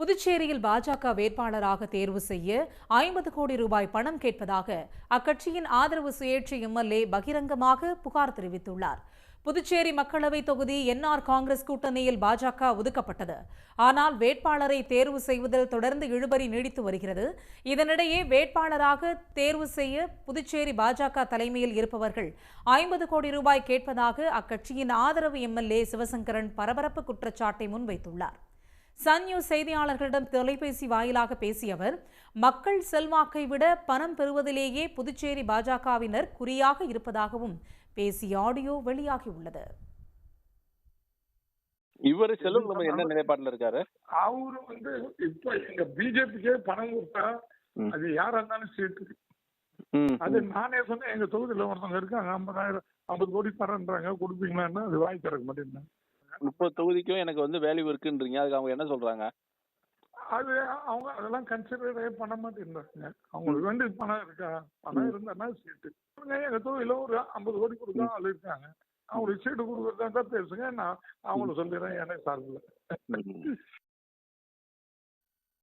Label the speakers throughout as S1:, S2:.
S1: புதுச்சேரியில் பாஜக வேட்பாளராக தேர்வு செய்ய ஐம்பது கோடி ரூபாய் பணம் கேட்பதாக அக்கட்சியின் ஆதரவு சுயேட்சை எம்எல்ஏ பகிரங்கமாக புகார் தெரிவித்துள்ளார். புதுச்சேரி மக்களவை தொகுதி என்ஆர் காங்கிரஸ் கூட்டணியில் பாஜக ஒதுக்கப்பட்டது. ஆனால் வேட்பாளரை தேர்வு செய்வதில் தொடர்ந்து இழுபறி நீடித்து வருகிறது. இதனிடையே வேட்பாளராக தேர்வு செய்ய புதுச்சேரி பாஜக தலைமையில் இருப்பவர்கள் ஐம்பது கோடி ரூபாய் கேட்பதாக அக்கட்சியின் ஆதரவு எம்எல்ஏ சிவசங்கரன் பரபரப்பு குற்றச்சாட்டை முன்வைத்துள்ளார். சன் நியூஸ் செய்தியாளர்களிடம் தொலைபேசி வாயிலாக பேசிய அவர் மக்கள் செல்வாக்கை விட பணம் பெறுவதிலேயே புதுச்சேரி பாஜகவினர் குறியாக இருப்பதாகவும் பேசிய ஆடியோ வெளியாகியுள்ளது
S2: இவரு செல்வம் நம்ம என்ன நிலைப்பாட்டுல இருக்காரு
S3: அவரு வந்து இப்ப எங்க பிஜேபிக்கே பணம் கொடுத்தா. அது யாரா இருந்தாலும் சீட்டு அது. நானே சொன்னேன் எங்க தொகுதியில ஒருத்தவங்க இருக்காங்க ஐம்பதாயிரம் ஐம்பது கோடி தரேன்றாங்க கொடுப்பீங்களான்னு அது வாங்கி தரக்க மாட்டேன்
S2: முப்பது தொகுதிக்கும் எனக்கு வந்து வேல்யூ இருக்குன்றீங்க. அதுக்கு அவங்க என்ன சொல்றாங்க?
S3: அது அவங்க அதெல்லாம் கன்சிடரே பண்ண மாட்டேன்றாங்க. அவங்களுக்கு வேண்டிய பணம் இருக்கா? பணம் இருந்தா சீட்டு எங்க தொகுதியில ஒரு ஐம்பது கோடி கொடுத்தா ஆள் இருக்காங்க அவங்களுக்கு சீட்டு கொடுக்குறதா தான் பேசுங்க. நான் அவங்கள சொல்லிடுறேன். எனக்கு சார்பில்.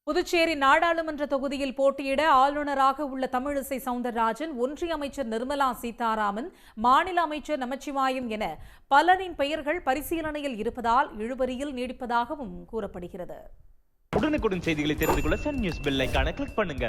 S1: புதுச்சேரி நாடாளுமன்ற தொகுதியில் போட்டியிட ஆளுநராக உள்ள தமிழிசை சவுந்தரராஜன் ஒன்றிய அமைச்சர் நிர்மலா சீதாராமன் மாநில அமைச்சர் நமச்சிவாயம் என பலரின் பெயர்கள் பரிசீலனையில் இருப்பதால் இழுபறியில் நீடிப்பதாகவும் கூறப்படுகிறது.
S4: உடனுக்குடன் செய்திகளை தெரிந்து கொள்ள சன் நியூஸ் பெல் கிளிக் பண்ணுங்க.